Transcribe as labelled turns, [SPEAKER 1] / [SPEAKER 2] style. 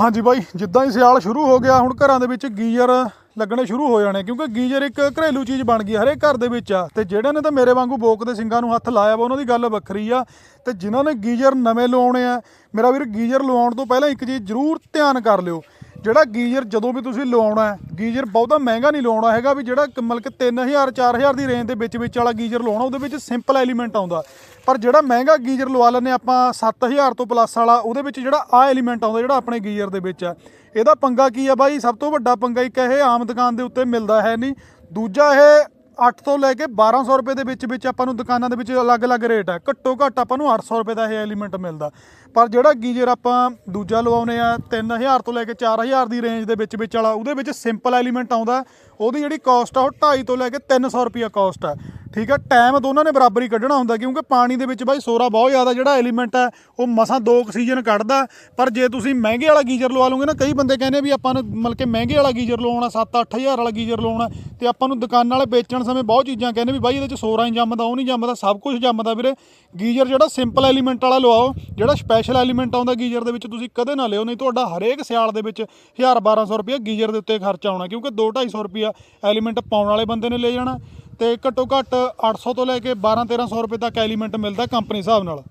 [SPEAKER 1] ਹਾਂਜੀ ਬਾਈ, ਜਿੱਦਾਂ ਹੀ ਸਿਆਲ ਸ਼ੁਰੂ ਹੋ ਗਿਆ, ਹੁਣ ਘਰਾਂ ਦੇ ਵਿੱਚ ਗੀਜ਼ਰ ਲੱਗਣੇ ਸ਼ੁਰੂ ਹੋ ਜਾਣੇ, ਕਿਉਂਕਿ ਗੀਜ਼ਰ ਇੱਕ ਘਰੇਲੂ ਚੀਜ਼ ਬਣ ਗਈ ਹਰੇਕ ਘਰ ਦੇ ਵਿੱਚ ਆ। ਤੇ ਜਿਹੜੇ ਨੇ ਤਾਂ ਮੇਰੇ ਵਾਂਗੂ ਬੋਕ ਦੇ ਸਿੰਗਾਂ ਨੂੰ ਹੱਥ ਲਾਇਆ ਵਾ, ਉਹਨਾਂ ਦੀ ਗੱਲ ਵੱਖਰੀ ਆ। ਤੇ ਜਿਨ੍ਹਾਂ ਨੇ ਗੀਜ਼ਰ ਨਵੇਂ ਲਵਾਉਣੇ ਆ, ਮੇਰਾ ਵੀਰ ਗੀਜ਼ਰ ਲਵਾਉਣ ਤੋਂ ਪਹਿਲਾਂ ਇੱਕ ਚੀਜ਼ ਜ਼ਰੂਰ ਧਿਆਨ ਕਰ ਲਿਓ ਜਿਹੜਾ ਗੀਜ਼ਰ ਜਦੋਂ ਵੀ ਤੁਸੀਂ ਲਵਾਉਣਾ ਹੈ, ਗੀਜ਼ਰ ਬਹੁਤਾ ਮਹਿੰਗਾ ਨਹੀਂ ਲਵਾਉਣਾ ਹੈਗਾ ਵੀ ਜਿਹੜਾ ਮਤਲਬ ਕਿ 3000 4000 ਦੀ ਰੇਂਜ ਦੇ ਵਿੱਚ ਵਿੱਚ ਵਾਲਾ ਗੀਜ਼ਰ ਲਵਾਉਣਾ ਉਹਦੇ ਵਿੱਚ ਸਿੰਪਲ ਐਲੀਮੈਂਟ ਆਉਂਦਾ। ਪਰ ਜਿਹੜਾ ਮਹਿੰਗਾ ਗੀਜ਼ਰ ਲਵਾ ਲੈਂਦੇ ਆਪਾਂ 7000 ਤੋਂ ਪਲੱਸ ਵਾਲਾ, ਉਹਦੇ ਵਿੱਚ ਜਿਹੜਾ ਆ ਐਲੀਮੈਂਟ ਆਉਂਦਾ ਜਿਹੜਾ ਆਪਣੇ ਗੀਜ਼ਰ ਦੇ ਵਿੱਚ। ਆ ਇਹਦਾ ਪੰਗਾ ਕੀ ਆ ਬਾਈ? ਸਭ ਤੋਂ ਵੱਡਾ ਪੰਗਾ ਇੱਕ ਇਹ, ਆਮ ਦੁਕਾਨ ਦੇ ਉੱਤੇ ਮਿਲਦਾ ਹੈ ਨਹੀਂ। ਦੂਜਾ ਇਹ 8 ਤੋਂ ਲੈ ਕੇ 1200 ਰੁਪਏ ਦੇ ਵਿੱਚ ਵਿੱਚ ਆਪਾਂ ਨੂੰ ਦੁਕਾਨਾਂ ਦੇ ਵਿੱਚ ਅਲੱਗ-ਅਲੱਗ ਰੇਟ ਹੈ ਘੱਟੋ ਘੱਟ ਆਪਾਂ ਨੂੰ 800 ਰੁਪਏ ਦਾ ਇਹ ਐਲੀਮੈਂਟ ਮਿਲਦਾ। ਪਰ ਜਿਹੜਾ ਗੀਜ਼ਰ ਆਪਾਂ ਦੂਜਾ ਲਵਾਉਨੇ ਆ 3000 ਤੋਂ ਲੈ ਕੇ 4000 ਦੀ ਰੇਂਜ ਦੇ ਵਿੱਚ ਵਿੱਚ ਵਾਲਾ, ਉਹਦੇ ਵਿੱਚ ਸਿੰਪਲ ਐਲੀਮੈਂਟ ਆਉਂਦਾ। ਉਹਦੀ ਜਿਹੜੀ ਕਾਸਟ ਆ, ਉਹ 250 ਤੋਂ ਲੈ ਕੇ 300 ਰੁਪਿਆ ਕਾਸਟ ਆ। ਠੀਕ ਆ ਟਾਈਮ ਦੋਨਾਂ ਨੇ ਬਰਾਬਰ ਹੀ ਕੱਢਣਾ ਹੁੰਦਾ, ਕਿਉਂਕਿ ਪਾਣੀ ਦੇ ਵਿੱਚ ਬਾਈ ਸੋਰਾ ਬਹੁਤ ਜ਼ਿਆਦਾ ਜਿਹੜਾ ਐਲੀਮੈਂਟ ਹੈ ਉਹ ਮਸਾਂ ਦੋ ਆਕਸੀਜਨ ਕੱਢਦਾ। ਪਰ ਜੇ ਤੁਸੀਂ ਮਹਿੰਗੇ ਵਾਲਾ ਗੀਜ਼ਰ ਲਵਾ ਲਓਗੇ ਨਾ, ਕਈ ਬੰਦੇ ਕਹਿੰਦੇ ਵੀ ਆਪਾਂ ਨੂੰ ਮਤਲਬ ਕਿ ਮਹਿੰਗੇ ਵਾਲਾ ਗੀਜ਼ਰ ਲਵਾਉਣਾ 7-8000 ਵਾਲਾ ਗੀਜ਼ਰ ਲਵਾਉਣਾ, ਤੇ ਆਪਾਂ ਨੂੰ ਦੁਕਾਨਾਂ ਵਾਲੇ ਵੇਚਣ ਸਮੇਂ ਬਹੁਤ ਚੀਜ਼ਾਂ ਕਹਿੰਦੇ ਵੀ ਬਾਈ ਇਹਦੇ ਚ ਸੋਰਾ ਹੀ ਜੰਮਦਾ, ਉਹ ਨਹੀਂ ਜੰਮਦਾ, ਸਭ ਕੁਝ ਜੰਮਦਾ ਵੀਰੇ। ਗੀਜ਼ਰ ਜਿਹੜਾ ਸਿੰਪਲ ਐਲੀਮੈਂਟ ਵਾਲਾ ਲਵਾਓ, ਜਿਹੜਾ ਸਪੈਸ਼ਲ ਐਲੀਮੈਂਟ ਆਉਂਦਾ ਗੀਜ਼ਰ ਦੇ ਵਿੱਚ, ਤੁਸੀਂ ਕਦੇ ਨਾ ਲਿਓ, ਨਹੀਂ ਤੁਹਾਡਾ ਹਰੇਕ ਸਿਆਲ ਦੇ ਵਿੱਚ 1000 1200 ਰੁਪਏ ਗੀਜ਼ਰ ਦੇ ਉੱਤੇ ਖਰਚਾ ਆਉਣਾ, ਕਿਉਂਕਿ 2 250 ਰੁਪਿਆ ਐਲੀਮੈਂਟ ਪਾਉਣ ਵਾਲੇ ਬੰਦੇ ਨੇ ਲੈ ਜਾਣਾ। ਤੇ ਘੱਟੋ ਘੱਟ 800 ਤੋਂ ਲੈ ਕੇ 12 1300 ਰੁਪਏ ਤੱਕ ਐਲੀਮੈਂਟ ਮਿਲਦਾ ਕੰਪਨੀ ਹਿਸਾਬ ਨਾਲ।